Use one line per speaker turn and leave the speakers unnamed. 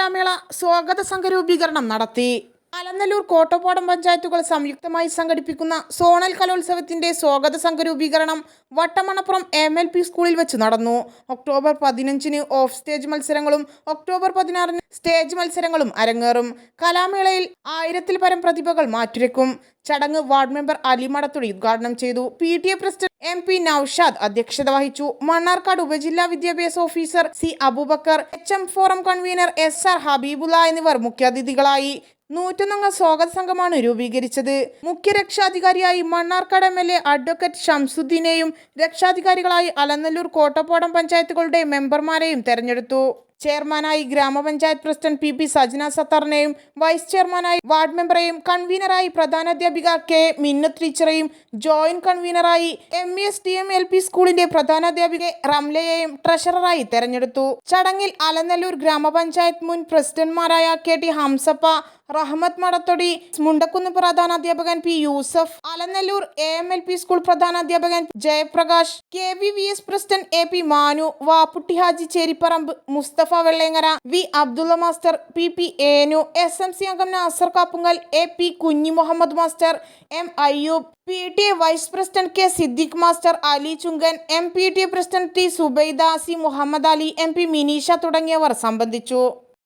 കലാമേള സ്വാഗത സംഘരൂപീകരണം നടത്തി. അലനല്ലൂർ കോട്ടപ്പാടം പഞ്ചായത്തുകൾ സംയുക്തമായി സംഘടിപ്പിക്കുന്ന സോണൽ കലോത്സവത്തിന്റെ സ്വാഗത സംഘരൂപീകരണം വട്ടമണപ്പുറം എം എൽ പി സ്കൂളിൽ വെച്ച് നടന്നു. ഒക്ടോബർ പതിനഞ്ചിന് ഓഫ് സ്റ്റേജ് മത്സരങ്ങളും ഒക്ടോബർ പതിനാറിന് സ്റ്റേജ് മത്സരങ്ങളും അരങ്ങേറും. കലാമേളയിൽ ആയിരത്തിൽ പരം പ്രതിഭകൾ മാറ്റുരക്കും. ചടങ്ങ് വാർഡ് മെമ്പർ അലി മടത്തുടി ഉദ്ഘാടനം ചെയ്തു. P T A president M P Noushad അധ്യക്ഷത വഹിച്ചു. മണ്ണാർക്കാട് ഉപജില്ലാ വിദ്യാഭ്യാസ officer C Aboobacker H M forum convener S R Habeebulla എന്നിവർ മുഖ്യാതിഥികളായി. നൂറ്റൊന്നംഗ സ്വാഗത സംഘമാണ് രൂപീകരിച്ചത്. മുഖ്യ രക്ഷാധികാരിയായി Mannarkkad M L A advocate ഷംസുദ്ദീനെയും രക്ഷാധികാരികളായി അലനല്ലൂർ കോട്ടപ്പാടം പഞ്ചായത്തുകളുടെ മെമ്പർമാരെയും തെരഞ്ഞെടുത്തു. ചെയർമാനായി ഗ്രാമപഞ്ചായത്ത് പ്രസിഡന്റ് പി പി സജന സത്താറിനെയും വൈസ് ചെയർമാനായി വാർഡ് മെമ്പറെയും കൺവീനറായി പ്രധാനാധ്യാപിക കെ മിന്നു ടീച്ചറെയും joint കൺവീനറായി M S T M L P സ്കൂളിന്റെ പ്രധാനാധ്യാപിക റംലയെയും ട്രഷററായി തെരഞ്ഞെടുത്തു. ചടങ്ങിൽ അലനല്ലൂർ ഗ്രാമപഞ്ചായത്ത് മുൻ പ്രസിഡന്റ്മാരായ K T Hamsappa Rahmath Madathodi Mundakkunnu പ്രധാനാധ്യാപകൻ P Yusuf Alanallur A M L P school പ്രധാനാധ്യാപകൻ Jayaprakash K V V S president A P Manu Vapputty Haji Cheripparamba Musthafa Vellengara V Abdulla master P P Enu S M C അംഗം Nasar Kappungal A P Kunhi Muhammed master M Ayyub P T A vice president K Siddique master Ali Chungan M P T A president T Subaida C Muhammed Ali M P Minisha തുടങ്ങിയവർ സംബന്ധിച്ചു.